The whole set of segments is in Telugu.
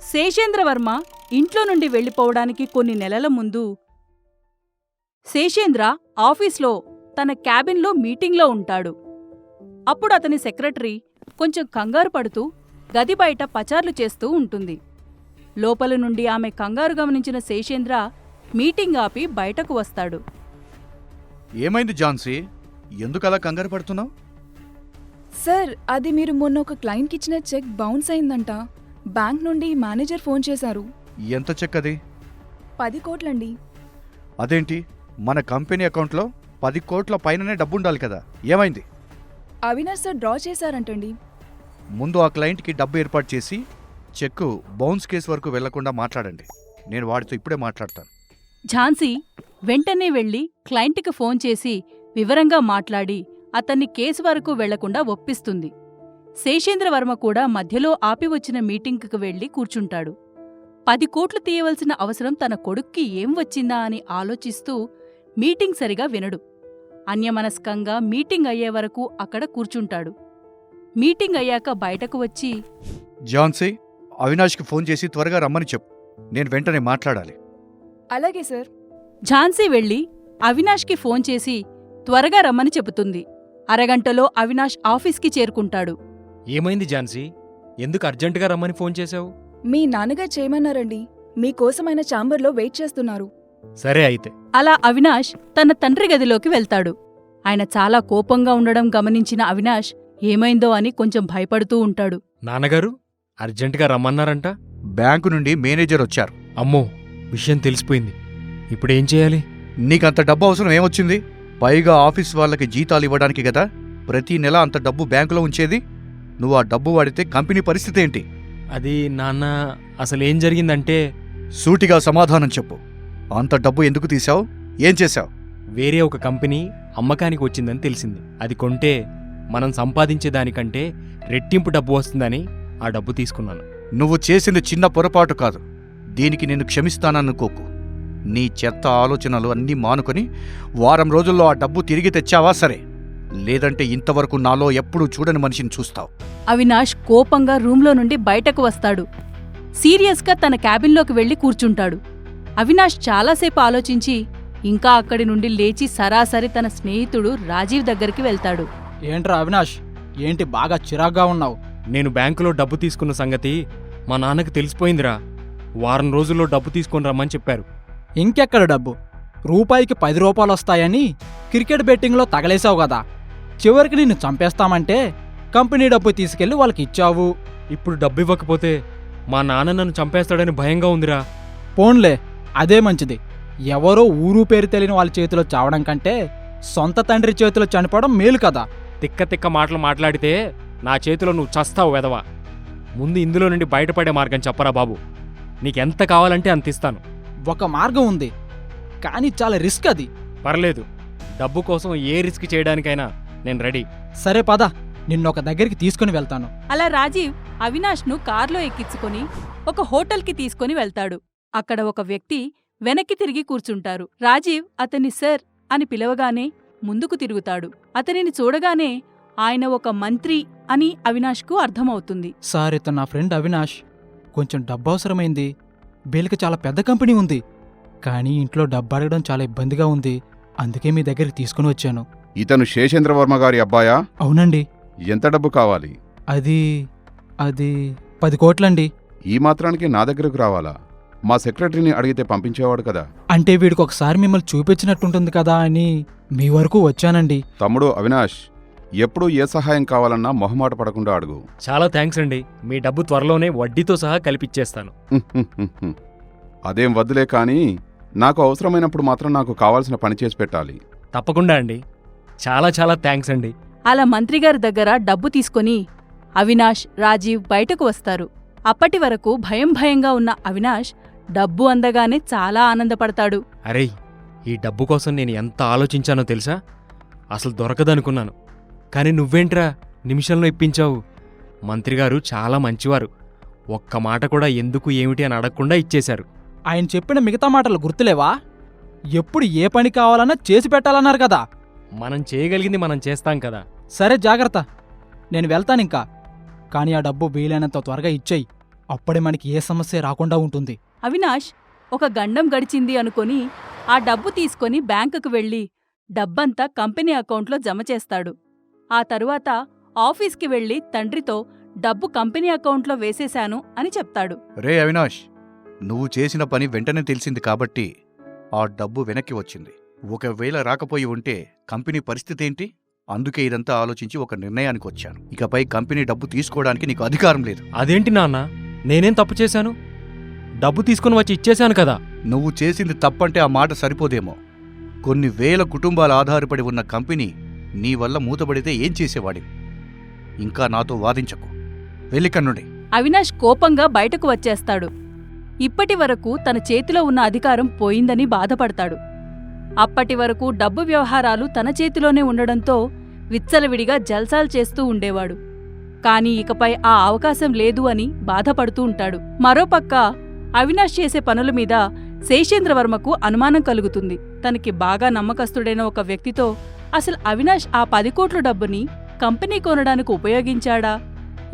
శేషేంద్రవర్మ ఇంట్లో నుండి వెళ్ళిపోవడానికి కొన్ని నెలల ముందు శేషేంద్ర ఆఫీస్లో తన క్యాబిన్లో మీటింగ్లో ఉంటాడు. అప్పుడు అతని సెక్రటరీ కొంచెం కంగారు పడుతూ గది బయట పచార్లు చేస్తూ ఉంటుంది. లోపల నుండి ఆమె కంగారు గమనించిన శేషేంద్ర మీటింగ్ ఆపి బయటకు వస్తాడు. ఏమైంది ఝాన్సీ ఎందుకు అలా కంగారు పడుతున్నావు? సార్ అది మీరు మొన్న ఒక క్లయింట్కి ఇచ్చిన చెక్ బౌన్స్ అయిందంట. బ్యాంక్ నుండి మేనేజర్ ఫోన్ చేశారు. ఎంత చెక్ అది పది కోట్లండి. అదేంటి? మన కంపెనీ అకౌంట్లో పది కోట్ల పైననే డబ్బు ఉండాలి కదా. ఏమైంది? అవినాష్ సార్ డ్రా చేశారంటండి. ముందు ఆ క్లయింట్కి డబ్బు ఏర్పాటు చేసి చెక్కు బౌన్స్ కేసు వరకు వెళ్ళకుండా మాట్లాడండి. నేను వాడితో ఇప్పుడే మాట్లాడతాను. ఝాన్సీ వెంటనే వెళ్ళి క్లయింట్కి ఫోన్ చేసి వివరంగా మాట్లాడి అతన్ని కేసు వరకు వెళ్ళకుండా ఒప్పిస్తుంది. శేషేంద్రవర్మ కూడా మధ్యలో ఆపి వచ్చిన మీటింగ్కి వెళ్ళి కూర్చుంటాడు. పది కోట్లు తీయవలసిన అవసరం తన కొడుక్కి ఏం వచ్చిందా అని ఆలోచిస్తూ మీటింగ్ సరిగా వినడు. అన్యమనస్కంగా మీటింగ్ అయ్యే వరకు అక్కడ కూర్చుంటాడు. మీటింగ్ అయ్యాక బయటకు వచ్చి ఝాన్సీ అవినాష్కి ఫోన్ చేసి త్వరగా రమ్మని చెప్పు. నేను వెంటనే మాట్లాడాలి. అలాగే సార్. ఝాన్సీ వెళ్ళి అవినాష్కి ఫోన్ చేసి త్వరగా రమ్మని చెబుతుంది. అరగంటలో అవినాష్ ఆఫీస్కి చేరుకుంటాడు. ఏమైంది ఝాన్సీ? ఎందుకు అర్జెంటుగా రమ్మని ఫోన్ చేశావు? మీ నాన్నగారు చేయమన్నారండి. మీకోసం ఆయన ఛాంబర్లో వెయిట్ చేస్తున్నారు. సరే అయితే. అలా అవినాష్ తన తండ్రి గదిలోకి వెళ్తాడు. ఆయన చాలా కోపంగా ఉండడం గమనించిన అవినాష్ ఏమైందో అని కొంచెం భయపడుతూ ఉంటాడు. నాన్నగారు అర్జెంటుగా రమ్మన్నారంట? బ్యాంకు నుండి మేనేజర్ వచ్చారు. అమ్మో విషయం తెలిసిపోయింది. ఇప్పుడేం చేయాలి? నీకంత డబ్బు అవసరం ఏమొచ్చింది? పైగా ఆఫీస్ వాళ్ళకి జీతాలు ఇవ్వడానికి కదా? ప్రతి నెల అంత డబ్బు బ్యాంకులో ఉంచేది? నువ్వు ఆ డబ్బు వాడితే కంపెనీ పరిస్థితి ఏంటి? అది నాన్న అసలేం జరిగిందంటే సూటిగా సమాధానం చెప్పు. అంత డబ్బు ఎందుకు తీసావు ఏం చేశావు? వేరే ఒక కంపెనీ అమ్మకానికి వచ్చిందని తెలిసింది. అది కొంటే మనం సంపాదించే దానికంటే రెట్టింపు డబ్బు వస్తుందని ఆ డబ్బు తీసుకున్నాను. నువ్వు చేసింది చిన్న పొరపాటు కాదు. దీనికి నేను క్షమిస్తాననుకోకు. నీ చెత్త ఆలోచనలు అన్నీ మానుకొని వారం రోజుల్లో ఆ డబ్బు తిరిగి తెచ్చావా? సరే. లేదంటే ఇంతవరకు నాలో ఎప్పుడూ చూడని మనిషిని చూస్తావు. అవినాష్ కోపంగా రూంలో నుండి బయటకు వస్తాడు. సీరియస్గా తన క్యాబిన్లోకి వెళ్ళి కూర్చుంటాడు. అవినాష్ చాలాసేపు ఆలోచించి ఇంకా అక్కడి నుండి లేచి సరాసరి తన స్నేహితుడు రాజీవ్ దగ్గరికి వెళ్తాడు. ఏంట్రా అవినాష్? ఏంటి బాగా చిరాగ్గా ఉన్నావు? నేను బ్యాంకులో డబ్బు తీసుకున్న సంగతి మా నాన్నకి తెలిసిపోయిందిరా. వారం రోజుల్లో డబ్బు తీసుకొని రమ్మని చెప్పారు. ఇంకెక్కడ డబ్బు? రూపాయికి పది రూపాయలు వస్తాయని క్రికెట్ బెట్టింగ్లో తగలేసావు కదా. చివరికి నిన్ను చంపేస్తామంటే కంపెనీ డబ్బు తీసుకెళ్ళి వాళ్ళకి ఇచ్చావు. ఇప్పుడు డబ్బు ఇవ్వకపోతే మా నాన్న నన్ను చంపేస్తాడని భయంగా ఉందిరా. పోన్లే అదే మంచిది. ఎవరో ఊరు పేరు తెలియని వాళ్ళ చేతిలో చావడం కంటే సొంత తండ్రి చేతిలో చనిపోవడం మేలు కదా. తిక్క తిక్క మాటలు మాట్లాడితే నా చేతిలో నువ్వు చస్తావు వెదవా ముందు ఇందులో నుండి బయటపడే మార్గం చెప్పరా బాబు. నీకెంత కావాలంటే అంత ఇస్తాను. ఒక మార్గం ఉంది. కానీ చాలా రిస్క్ అది. పర్లేదు. డబ్బు కోసం ఏ రిస్క్ చేయడానికైనా నేను రెడీ. సరే పద. నిన్నొక దగ్గరికి తీసుకుని వెళ్తాను. అలా రాజీవ్ అవినాష్ను కార్లో ఎక్కించుకొని ఒక హోటల్కి తీసుకొని వెళ్తాడు. అక్కడ ఒక వ్యక్తి వెనక్కి తిరిగి కూర్చుంటారు. రాజీవ్ అతన్ని సర్ అని పిలవగానే ముందుకు తిరుగుతాడు. అతనిని చూడగానే ఆయన ఒక మంత్రి అని అవినాష్కు అర్థమవుతుంది. సార్ ఇతను నా ఫ్రెండ్ అవినాష్. కొంచెం డబ్బు అవసరమైంది. వీళ్ళకి చాలా పెద్ద కంపెనీ ఉంది. కానీ ఇంట్లో డబ్బు అడగడం చాలా ఇబ్బందిగా ఉంది. అందుకే మీ దగ్గరికి తీసుకుని వచ్చాను. ఇతను శేషేంద్రవర్మ గారి అబ్బాయా? అవునండి. ఎంత డబ్బు కావాలి? అది అది పది కోట్లండి. ఈ మాత్రానికి నా దగ్గరకు రావాలా? మా సెక్రటరీని అడిగితే పంపించేవాడు కదా. అంటే వీడికి ఒకసారి మిమ్మల్ని చూపించినట్టుంటుంది కదా అని మీ వరకు వచ్చానండి. తమ్ముడు అవినాష్ ఎప్పుడు ఏ సహాయం కావాలన్నా మొహమాట పడకుండా అడుగు. చాలా థ్యాంక్స్ అండి. మీ డబ్బు త్వరలోనే వడ్డీతో సహా కలిపిచ్చేస్తాను. అదేం వద్దులే కానీ నాకు అవసరమైనప్పుడు మాత్రం నాకు కావాల్సిన పని చేసి పెట్టాలి. తప్పకుండా అండి. చాలా చాలా థ్యాంక్స్ అండి. అలా మంత్రిగారి దగ్గర డబ్బు తీసుకొని అవినాష్ రాజీవ్ బయటకు వస్తారు. అప్పటి వరకు భయం భయంగా ఉన్న అవినాష్ డబ్బు అందగానే చాలా ఆనందపడతాడు. అరేయ్ ఈ డబ్బు కోసం నేను ఎంత ఆలోచించానో తెలుసా? అసలు దొరకదనుకున్నాను. కానీ నువ్వేంట్రా? నిమిషంలో ఇప్పించావు. మంత్రిగారు చాలా మంచివారు. ఒక్క మాట కూడా ఎందుకు ఏమిటి అని అడగకుండా ఇచ్చేశారు. ఆయన చెప్పిన మిగతా మాటలు గుర్తులేవా? ఎప్పుడు ఏ పని కావాలన్నా చేసి పెట్టాలన్నారు కదా. మనం చేయగలిగింది మనం చేస్తాం కదా. సరే జాగ్రత్త. నేను వెళ్తానింకా కానీ ఆ డబ్బు వీలైనంత త్వరగా ఇచ్చేయి. అప్పుడే మనకి ఏ సమస్య రాకుండా ఉంటుంది. అవినాష్ ఒక గండం గడిచింది అనుకొని ఆ డబ్బు తీసుకొని బ్యాంకుకు వెళ్ళి డబ్బంతా కంపెనీ అకౌంట్లో జమ చేస్తాడు. ఆ తరువాత ఆఫీస్కి వెళ్ళి తండ్రితో డబ్బు కంపెనీ అకౌంట్లో వేసేశాను అని చెప్తాడు. రే అవినాష్ నువ్వు చేసిన పని వెంటనే తెలిసింది కాబట్టి ఆ డబ్బు వెనక్కి వచ్చింది. ఒకవేళ రాకపోయి ఉంటే కంపెనీ పరిస్థితి ఏంటి? అందుకే ఇదంతా ఆలోచించి ఒక నిర్ణయానికి వచ్చాను. ఇకపై కంపెనీ డబ్బు తీసుకోవడానికి నీకు అధికారం లేదు. అదేంటి నాన్న? నేనేం తప్పు చేశాను? డబ్బు తీసుకుని వచ్చి ఇచ్చేశాను కదా. నువ్వు చేసింది తప్పంటే ఆ మాట సరిపోదేమో. కొన్ని వేల కుటుంబాలు ఆధారపడి ఉన్న కంపెనీ నీ వల్ల మూతబడితే ఏం చేసేవాడివి? ఇంకా నాతో వాదించకు. వెళ్ళికన్నుండి అవినాష్ కోపంగా బయటకు వచ్చేస్తాడు. ఇప్పటి వరకు తన చేతిలో ఉన్న అధికారం పోయిందని బాధపడతాడు. అప్పటి వరకు డబ్బు వ్యవహారాలు తన చేతిలోనే ఉండడంతో విచ్చలవిడిగా జల్సాలు చేస్తూ ఉండేవాడు. కాని ఇకపై ఆ అవకాశం లేదు అని బాధపడుతూ ఉంటాడు. మరోపక్క అవినాష్ చేసే పనుల మీద శేషేంద్రవర్మకు అనుమానం కలుగుతుంది. తనకి బాగా నమ్మకస్తుడైన ఒక వ్యక్తితో అసలు అవినాష్ ఆ పది కోట్ల డబ్బుని కంపెనీ కొనడానికి ఉపయోగించాడా?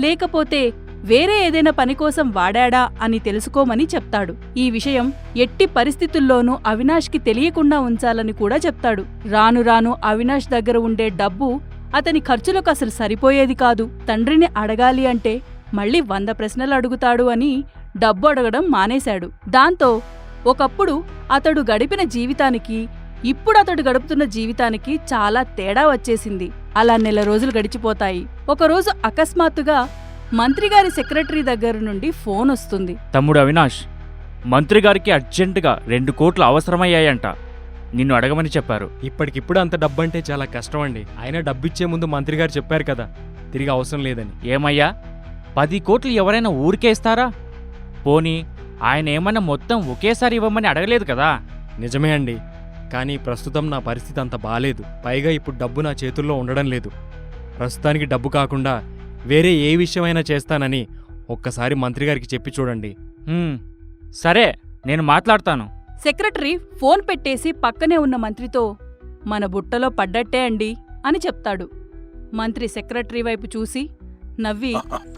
లేకపోతే వేరే ఏదైనా పని కోసం వాడాడా అని తెలుసుకోమని చెప్తాడు. ఈ విషయం ఎట్టి పరిస్థితుల్లోనూ అవినాష్కి తెలియకుండా ఉంచాలని కూడా చెప్తాడు. రాను రాను అవినాష్ దగ్గర ఉండే డబ్బు అతని ఖర్చులకు అసలు సరిపోయేది కాదు. తండ్రిని అడగాలి అంటే మళ్ళీ వంద ప్రశ్నలు అడుగుతాడు అని డబ్బు అడగడం మానేశాడు. దాంతో ఒకప్పుడు అతడు గడిపిన జీవితానికి ఇప్పుడు అతడు గడుపుతున్న జీవితానికి చాలా తేడా వచ్చేసింది. అలా నెల రోజులు గడిచిపోతాయి. ఒకరోజు అకస్మాత్తుగా మంత్రిగారి సెక్రటరీ దగ్గర నుండి ఫోన్ వస్తుంది. తమ్ముడు అవినాష్ మంత్రి గారికి అర్జెంటుగా రెండు కోట్లు అవసరమయ్యాయంట. నిన్ను అడగమని చెప్పారు. ఇప్పటికిప్పుడు అంత డబ్బు అంటే చాలా కష్టం అండి ఆయన డబ్బు ఇచ్చే ముందు మంత్రి గారు చెప్పారు కదా తిరిగి అవసరం లేదని. ఏమయ్యా? పది కోట్లు ఎవరైనా ఊరికే ఇస్తారా? పోనీ ఆయన ఏమన్నా మొత్తం ఒకేసారి ఇవ్వమని అడగలేదు కదా? నిజమే అండి. కానీ ప్రస్తుతం నా పరిస్థితి అంత బాలేదు. పైగా ఇప్పుడు డబ్బు నా చేతుల్లో ఉండడం లేదు. ప్రస్తుతానికి డబ్బు కాకుండా వేరే ఏ విషయమైనా చేస్తానని ఒక్కసారి మంత్రి గారికి చెప్పి చూడండి. హ్మ్, సరే నేను మాట్లాడతాను. సెక్రటరీ ఫోన్ పెట్టేసి పక్కనే ఉన్న మంత్రితో మన బుట్టలో పడ్డట్టే అండి అని చెప్తాడు. మంత్రి సెక్రటరీ వైపు చూసి నవ్వి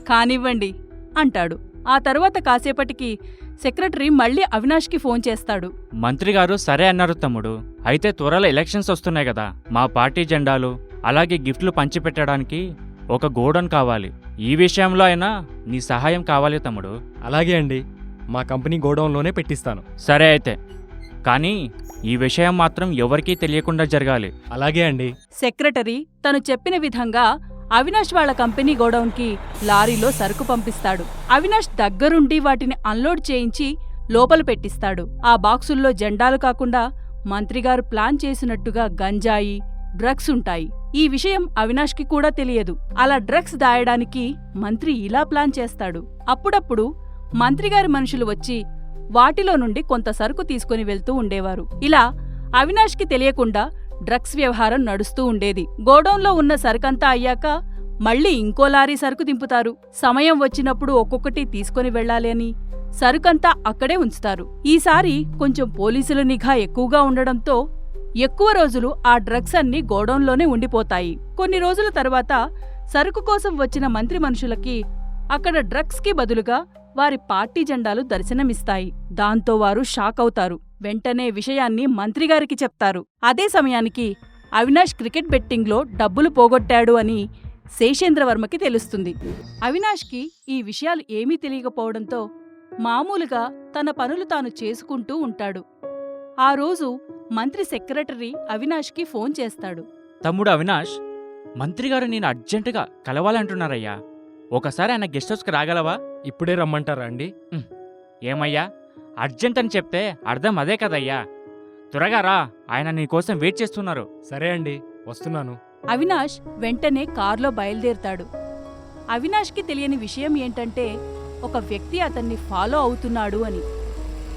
కానివ్వండి అంటాడు. ఆ తరువాత కాసేపటికి సెక్రటరీ మళ్ళీ అవినాష్కి ఫోన్ చేస్తాడు. మంత్రి గారు సరే అన్నారు తమ్ముడు. అయితే త్వరలో ఎలక్షన్స్ వస్తున్నాయి కదా. మా పార్టీ జెండాలు అలాగే గిఫ్ట్లు పంచిపెట్టడానికి ఒక గోడౌన్ కావాలి. ఈ విషయంలో అయినా నీ సహాయం కావాలి తమ్ముడు. అలాగే అండి. మా కంపెనీ గోడౌన్లోనే పెట్టిస్తాను. సరే అయితే. కానీ ఈ విషయం మాత్రం ఎవరికీ తెలియకుండా జరగాలి. అలాగే అండి. సెక్రటరీ తను చెప్పిన విధంగా అవినాష్ వాళ్ళ కంపెనీ గోడౌన్కి లారీలో సరుకు పంపిస్తాడు. అవినాష్ దగ్గరుండి వాటిని అన్లోడ్ చేయించి లోపల పెట్టిస్తాడు. ఆ బాక్సుల్లో జెండాలు కాకుండా మంత్రిగారు ప్లాన్ చేసినట్టుగా గంజాయి డ్రగ్స్ ఉంటాయి. ఈ విషయం అవినాష్కి కూడా తెలియదు. అలా డ్రగ్స్ దాయడానికి మంత్రి ఇలా ప్లాన్ చేస్తాడు. అప్పుడప్పుడు మంత్రిగారి మనుషులు వచ్చి వాటిలో నుండి కొంత సరుకు తీసుకుని వెళ్తూ ఉండేవారు. ఇలా అవినాష్కి తెలియకుండా డ్రగ్స్ వ్యవహారం నడుస్తూ ఉండేది. గోడౌన్లో ఉన్న సరుకంతా అయ్యాక మళ్ళీ ఇంకో లారీ సరుకు దింపుతారు. సమయం వచ్చినప్పుడు ఒక్కొక్కటి తీసుకొని వెళ్ళాలి అని సరుకంతా అక్కడే ఉంచుతారు. ఈసారి కొంచెం పోలీసుల నిఘా ఎక్కువగా ఉండడంతో ఎక్కువ రోజులు ఆ డ్రగ్స్ అన్ని గోడౌన్లోనే ఉండిపోతాయి. కొన్ని రోజుల తర్వాత సరుకు కోసం వచ్చిన మంత్రి మనుషులకి అక్కడ డ్రగ్స్కి బదులుగా వారి పార్టీ జెండాలు దర్శనమిస్తాయి. దాంతో వారు షాక్ అవుతారు. వెంటనే విషయాన్ని మంత్రిగారికి చెప్తారు. అదే సమయానికి అవినాష్ క్రికెట్ బెట్టింగ్లో డబ్బులు పోగొట్టాడు అని శేషేంద్రవర్మకి తెలుస్తుంది. అవినాష్కి ఈ విషయాలు ఏమీ తెలియకపోవడంతో మామూలుగా తన పనులు తాను చేసుకుంటూ ఉంటాడు. ఆ రోజు మంత్రి సెక్రటరీ అవినాష్కి ఫోన్ చేస్తాడు. తమ్ముడు అవినాష్ మంత్రి గారు నేను అర్జెంటుగా కలవాలంటున్నారయ్యా. ఒకసారి ఆయన గెస్ట్ హౌస్కి రాగలవా? ఇప్పుడే రమ్మంటారా అండి? ఏమయ్యా? అర్జెంట్ అని చెప్తే అర్థం అదే కదయ్యా. త్వరగా రా ఆయన నీకోసం వెయిట్ చేస్తున్నారు. సరే అండి వస్తున్నాను. అవినాష్ వెంటనే కారులో బయలుదేరుతాడు. అవినాష్కి తెలియని విషయం ఏంటంటే ఒక వ్యక్తి అతన్ని ఫాలో అవుతున్నాడు అని.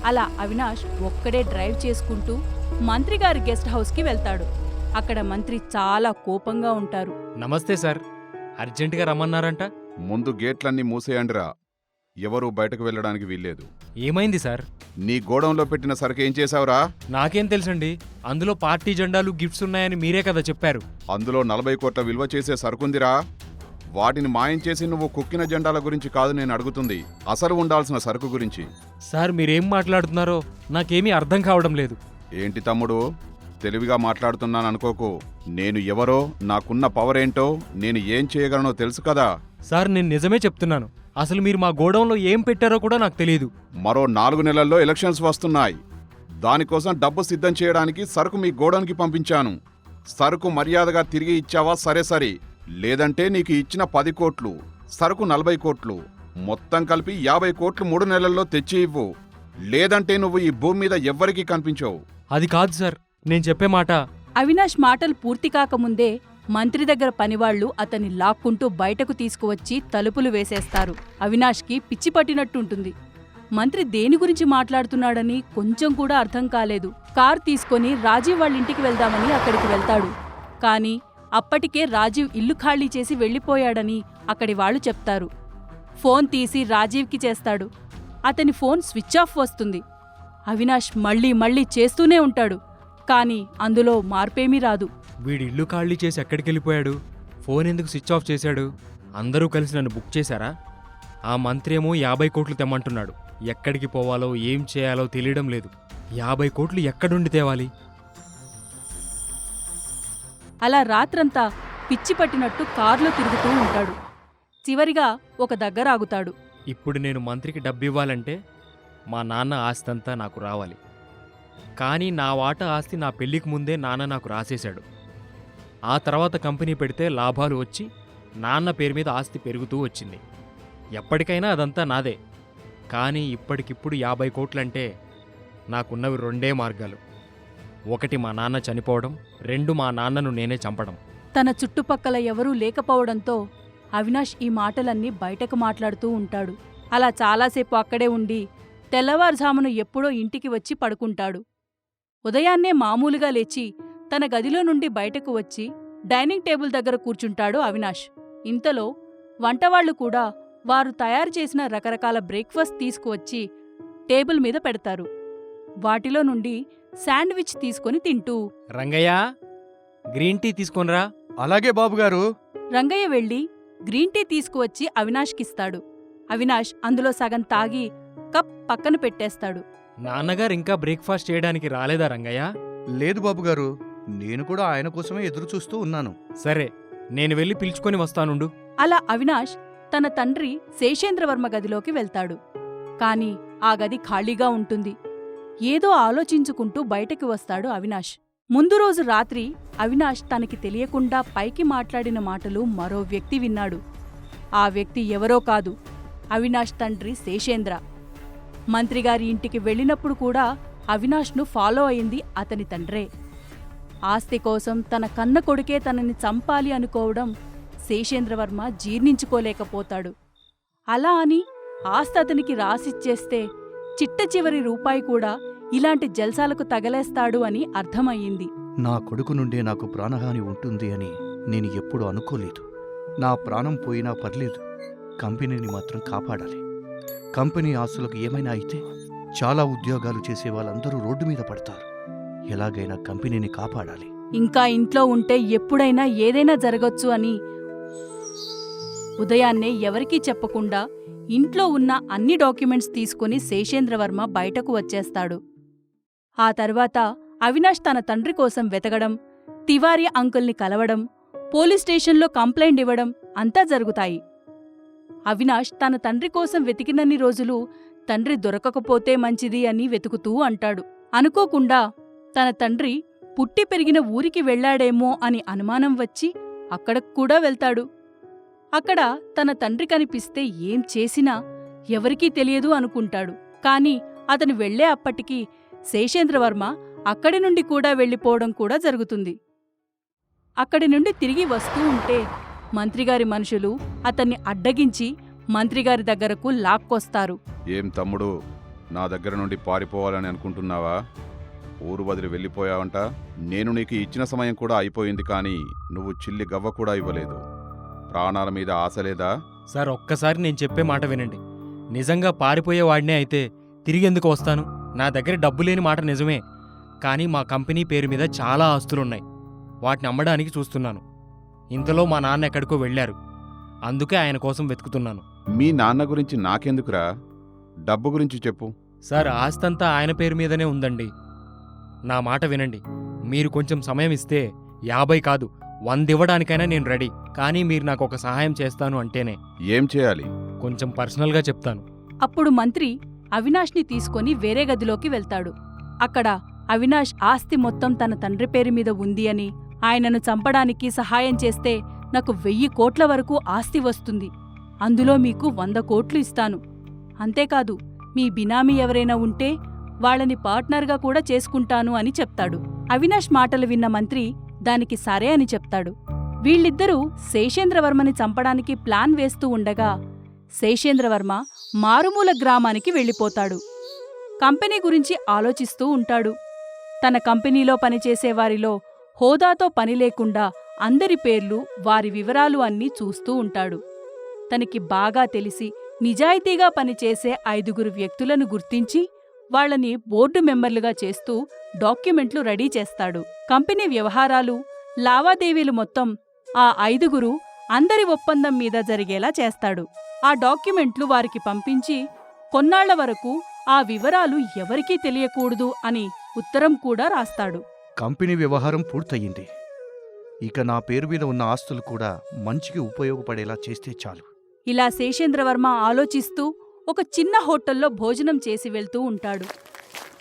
అలా అవినాష్ ఒక్కడే డ్రైవ్ చేసుకుంటూ మంత్రిగారి గెస్ట్ హౌస్కి వెళ్తాడు. అక్కడ మంత్రి చాలా కోపంగా ఉంటారు. నమస్తే సార్. అర్జెంటుగా రమ్మన్నారంట? ముందు గేట్లన్నీ మూసేయండిరా. ఎవరూ బయటకు వెళ్ళడానికి వీల్లేదు. ఏమైంది సార్? నీ గోడౌన్లో పెట్టిన సరుకు ఏం చేశావురా? నాకేం తెలుసండి. అందులో పార్టీ జెండాలు గిఫ్ట్స్ ఉన్నాయని మీరే కదా చెప్పారు. అందులో నలభై కోట్ల విలువ చేసే సరుకుందిరా. వాటిని మాయం చేసి నువ్వు కుక్కిన జెండాల గురించి కాదు నేను అడుగుతుంది. అసలు ఉండాల్సిన సరుకు గురించి. సార్ మీరేం మాట్లాడుతున్నారో నాకేమీ అర్థం కావడం లేదు. ఏంటి తమ్ముడు? తెలివిగా మాట్లాడుతున్నాను అనుకోకు. నేను ఎవరో నాకున్న పవర్ ఏంటో నేను ఏం చేయగలనో తెలుసు కదా? సార్ నేను నిజమే చెప్తున్నాను. అసలు మీరు మా గోడౌన్లో ఏం పెట్టారో కూడా నాకు తెలియదు మరో నాలుగు నెలల్లో ఎలక్షన్స్ వస్తున్నాయి. దానికోసం డబ్బు సిద్ధం చేయడానికి సరుకు మీ గోడౌన్కి పంపించాను. సరుకు మర్యాదగా తిరిగి ఇచ్చావా? సరే సరే. లేదంటే నీకు ఇచ్చిన పది కోట్లు సరుకు నలభై కోట్లు మొత్తం కలిపి యాభై కోట్లు మూడు నెలల్లో తెచ్చి ఇవ్వు. లేదంటే నువ్వు ఈ భూమి మీద ఎవ్వరికీ కనిపించవు. అది కాదు సార్ నేను చెప్పే మాట. అవినాష్ మాటలు పూర్తి కాకముందే మంత్రి దగ్గర పనివాళ్ళు అతన్ని లాక్కుంటూ బయటకు తీసుకువచ్చి తలుపులు వేసేస్తారు. అవినాష్కి పిచ్చి పట్టినట్టుంటుంది. మంత్రి దేని గురించి మాట్లాడుతున్నాడని కొంచెం కూడా అర్థం కాలేదు. కార్ తీసుకొని రాజీవ్ వాళ్ళ ఇంటికి వెళ్దామని అక్కడికి వెళ్తాడు. కాని అప్పటికే రాజీవ్ ఇల్లు ఖాళీ చేసి వెళ్ళిపోయాడని అక్కడి వాళ్ళు చెప్తారు. ఫోన్ తీసి రాజీవ్కి చేస్తాడు. అతని ఫోన్ స్విచ్ ఆఫ్ వస్తుంది. అవినాష్ మళ్ళీ మళ్ళీ చేస్తూనే ఉంటాడు. కాని అందులో మార్పేమీ రాదు. వీడి ఇల్లు ఖాళీ చేసి ఎక్కడికి వెళ్ళిపోయాడు ఫోన్ ఎందుకు స్విచ్ ఆఫ్ చేశాడు? అందరూ కలిసి నన్ను బుక్ చేశారా? ఆ మంత్రి ఏమో యాభై కోట్లు తెమ్మంటున్నాడు. ఎక్కడికి పోవాలో ఏం చేయాలో తెలియడం లేదు. యాభై కోట్లు ఎక్కడుండి తేవాలి? అలా రాత్రంతా పిచ్చి పట్టినట్టు కారులో తిరుగుతూ ఉంటాడు. చివరిగా ఒక దగ్గర ఆగుతాడు. ఇప్పుడు నేను మంత్రికి డబ్బు ఇవ్వాలంటే మా నాన్న ఆస్తి అంతా నాకు రావాలి. కానీ నా వాట ఆస్తి నా పెళ్ళికి ముందే నాన్న నాకు రాసేశాడు. ఆ తర్వాత కంపెనీ పెడితే లాభాలు వచ్చి నాన్న పేరు మీద ఆస్తి పెరుగుతూ వచ్చింది. ఎప్పటికైనా అదంతా నాదే. కానీ ఇప్పటికిప్పుడు యాభై కోట్లంటే నాకున్నవి రెండే మార్గాలు. ఒకటి మా నాన్న చనిపోవడం రెండు మా నాన్నను నేనే చంపడం. తన చుట్టుపక్కల ఎవరూ లేకపోవడంతో అవినాష్ ఈ మాటలన్నీ బయటకు మాట్లాడుతూ ఉంటాడు. అలా చాలాసేపు అక్కడే ఉండి తెల్లవారుజామున ఎప్పుడో ఇంటికి వచ్చి పడుకుంటాడు. ఉదయాన్నే మామూలుగా లేచి తన గదిలో నుండి బయటకు వచ్చి డైనింగ్ టేబుల్ దగ్గర కూర్చుంటాడు అవినాష్. ఇంతలో వంటవాళ్ళు కూడా వారు తయారు చేసిన రకరకాల బ్రేక్ఫాస్ట్ తీసుకువచ్చి టేబుల్ మీద పెడతారు. వాటిలో నుండి శాండ్విచ్ తీసుకొని తింటూ రంగయ్య గ్రీన్ టీ తీసుకొనిరా. అలాగే బాబుగారు రంగయ్య వెళ్ళి గ్రీన్ టీ తీసుకువచ్చి అవినాష్కిస్తాడు. అవినాష్ అందులో సగం తాగి కప్ పక్కన పెట్టేస్తాడు. నాన్నగారు ఇంకా బ్రేక్ఫాస్ట్ చేయడానికి రాలేదా రంగయ్య? లేదు బాబుగారు నేను కూడా ఆయన కోసమే ఎదురు చూస్తూ ఉన్నాను. సరే నేను వెళ్ళి పిలుచుకొని వస్తానుండు. అలా అవినాష్ తన తండ్రి శేషేంద్రవర్మ గదిలోకి వెళ్తాడు. కాని ఆ గది ఖాళీగా ఉంటుంది. ఏదో ఆలోచించుకుంటూ బయటకు వస్తాడు అవినాష్. ముందు రోజు రాత్రి అవినాష్ తనకి తెలియకుండా పైకి మాట్లాడిన మాటలు మరో వ్యక్తి విన్నాడు. ఆ వ్యక్తి ఎవరో కాదు అవినాష్ తండ్రి శేషేంద్ర. మంత్రిగారి ఇంటికి వెళ్ళినప్పుడు కూడా అవినాష్ను ఫాలో అయింది అతని తండ్రే. ఆస్తి కోసం తన కన్న కొడుకే తనని చంపాలి అనుకోవడం శేషేంద్రవర్మ జీర్ణించుకోలేకపోతాడు. అలా అని ఆస్తి అతనికి రాసిచ్చేస్తే చిట్ట చివరి రూపాయి కూడా ఇలాంటి జల్సాలకు తగలేస్తాడు అని అర్థమయ్యింది. నా కొడుకు నుండే నాకు ప్రాణహాని ఉంటుంది అని నేను ఎప్పుడూ అనుకోలేదు. నా ప్రాణం పోయినా పర్లేదు. కంపెనీని మాత్రం కాపాడాలి. కంపెనీ ఆస్తులకు ఏమైనా అయితే చాలా ఉద్యోగాలు చేసే వాళ్ళందరూ రోడ్డు మీద పడతారు. ఎలాగైనా కంపెనీని కాపాడాలి. ఇంకా ఇంట్లో ఉంటే ఎప్పుడైనా ఏదైనా జరగొచ్చు అని ఉదయాన్నే ఎవరికీ చెప్పకుండా ఇంట్లో ఉన్న అన్ని డాక్యుమెంట్స్ తీసుకుని శేషేంద్రవర్మ బయటకు వచ్చేస్తాడు. ఆ తర్వాత అవినాష్ తన తండ్రి కోసం వెతకడం తివారీ అంకుల్ని కలవడం పోలీస్ స్టేషన్లో కంప్లైంట్ ఇవ్వడం అంతా జరుగుతాయి. అవినాష్ తన తండ్రి కోసం వెతికినన్ని రోజులు తండ్రి దొరకకపోతే మంచిది అని వెతుకుతూ అంటాడు. అనుకోకుండా తన తండ్రి పుట్టి పెరిగిన ఊరికి వెళ్ళాడేమో అని అనుమానం వచ్చి అక్కడక్కూడా వెళ్తాడు. అక్కడ తన తండ్రి కనిపిస్తే ఏం చేసినా ఎవరికీ తెలియదు అనుకుంటాడు. కాని అతను వెళ్ళే అప్పటికి శేషేంద్రవర్మ అక్కడి నుండి కూడా వెళ్ళిపోవడం కూడా జరుగుతుంది. అక్కడి నుండి తిరిగి వస్తూ ఉంటే మంత్రిగారి మనుషులు అతన్ని అడ్డగించి మంత్రిగారి దగ్గరకు లాక్కొస్తారు. ఏం తమ్ముడు నా దగ్గర నుండి పారిపోవాలని అనుకుంటున్నావా? ఊరు వదిలి వెళ్ళిపోయావంట? నేను నీకు ఇచ్చిన సమయం కూడా అయిపోయింది కానీ నువ్వు చిల్లి గవ్వ కూడా ఇవ్వలేదు. ప్రాణాల మీద ఆశ లేదా? సార్ ఒక్కసారి నేను చెప్పే మాట వినండి. నిజంగా పారిపోయేవాడినే అయితే తిరిగి ఎందుకు వస్తాను? నా దగ్గర డబ్బు లేని మాట నిజమే కానీ మా కంపెనీ పేరు మీద చాలా ఆస్తులున్నాయి. వాటిని అమ్మడానికి చూస్తున్నాను. ఇంతలో మా నాన్న ఎక్కడికో వెళ్ళారు. అందుకే ఆయన కోసం వెతుకుతున్నాను. మీ నాన్న గురించి నాకెందుకురా? డబ్బు గురించి చెప్పు. సార్ ఆస్తంతా ఆయన పేరు మీదనే ఉందండి. నా మాట వినండి. మీరు కొంచెం సమయం ఇస్తే యాభై కాదు వంద ఇవ్వడానికైనా నేను రెడీ. కానీ మీరు నాకు ఒక సహాయం చేస్తాను అంటేనే. ఏం చేయాలి? కొంచెం పర్సనల్గా చెప్తాను. అప్పుడు మంత్రి అవినాష్ని తీసుకొని వేరే గదిలోకి వెళ్తాడు. అక్కడ అవినాష్ ఆస్తి మొత్తం తన తండ్రి పేరు మీద ఉంది అని ఆయనను చంపడానికి సహాయం చేస్తే నాకు వెయ్యి కోట్ల వరకు ఆస్తి వస్తుంది. అందులో మీకు వంద కోట్లు ఇస్తాను. అంతేకాదు మీ బినామీ ఎవరైనా ఉంటే వాళ్ళని పార్ట్నర్గా కూడా చేసుకుంటాను అని చెప్తాడు. అవినాష్ మాటలు విన్న మంత్రి దానికి సరే అని చెప్తాడు. వీళ్ళిద్దరూ శేషేంద్రవర్మని చంపడానికి ప్లాన్ వేస్తూ ఉండగా శేషేంద్రవర్మ మారుమూల గ్రామానికి వెళ్ళిపోతాడు. కంపెనీ గురించి ఆలోచిస్తూ ఉంటాడు. తన కంపెనీలో పనిచేసే వారిలో హోదాతో పని లేకుండా అందరి పేర్లు వారి వివరాలు అన్నీ చూస్తూ ఉంటాడు. తనకి బాగా తెలిసి నిజాయితీగా పనిచేసే ఐదుగురు వ్యక్తులను గుర్తించి వాళ్ళని బోర్డు మెంబర్లుగా చేస్తూ డాక్యుమెంట్లు రెడీ చేస్తాడు. కంపెనీ వ్యవహారాలు లావాదేవీలు మొత్తం ఆ ఐదుగురు అందరి ఒప్పందం మీద జరిగేలా చేస్తాడు. ఆ డాక్యుమెంట్లు వారికి పంపించి కొన్నాళ్ళ వరకు ఆ వివరాలు ఎవరికీ తెలియకూడదు అని ఉత్తరం కూడా రాస్తాడు. కంపెనీ వ్యవహారం పూర్తయింది. ఇక నా పేరు మీద ఉన్న ఆస్తులు కూడా మంచికి ఉపయోగపడేలా చేస్తే చాలు. ఇలా శేషేంద్రవర్మ ఆలోచిస్తూ ఒక చిన్న హోటల్లో భోజనం చేసి వెళ్తూ ఉంటాడు.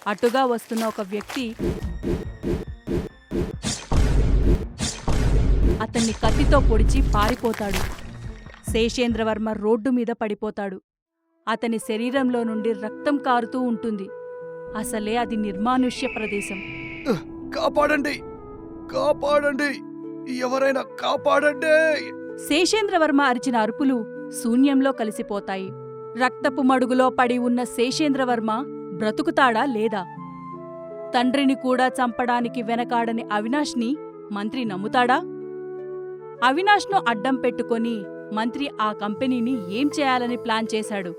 అటుగా వస్తున్న ఒక వ్యక్తి అతన్ని కత్తితో పొడిచి పారిపోతాడు. శేషేంద్రవర్మ రోడ్డు మీద పడిపోతాడు. అతని శరీరంలో నుండి రక్తం కారుతూ ఉంటుంది. అసలే అది నిర్మానుష్య ప్రదేశం. కాపాడండి. కాపాడండి. ఎవరైనా కాపాడండి. శేషేంద్రవర్మ అరిచిన అరుపులు శూన్యంలో కలిసిపోతాయి. రక్తపు మడుగులో పడి ఉన్న శేషేంద్రవర్మ బ్రతుకుతాడా లేదా? తండ్రిని కూడా చంపడానికి వెనకాడని అవినాష్ని మంత్రి నమ్ముతాడా? అవినాష్ను అడ్డం పెట్టుకొని మంత్రి ఆ కంపెనీని ఏం చేయాలని ప్లాన్ చేశాడు?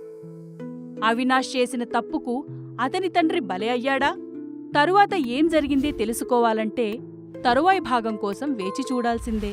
అవినాష్ చేసిన తప్పుకు అతని తండ్రి బలే అయ్యాడా? తరువాత ఏం జరిగింది తెలుసుకోవాలంటే తరువాయి భాగం కోసం వేచి చూడాల్సిందే.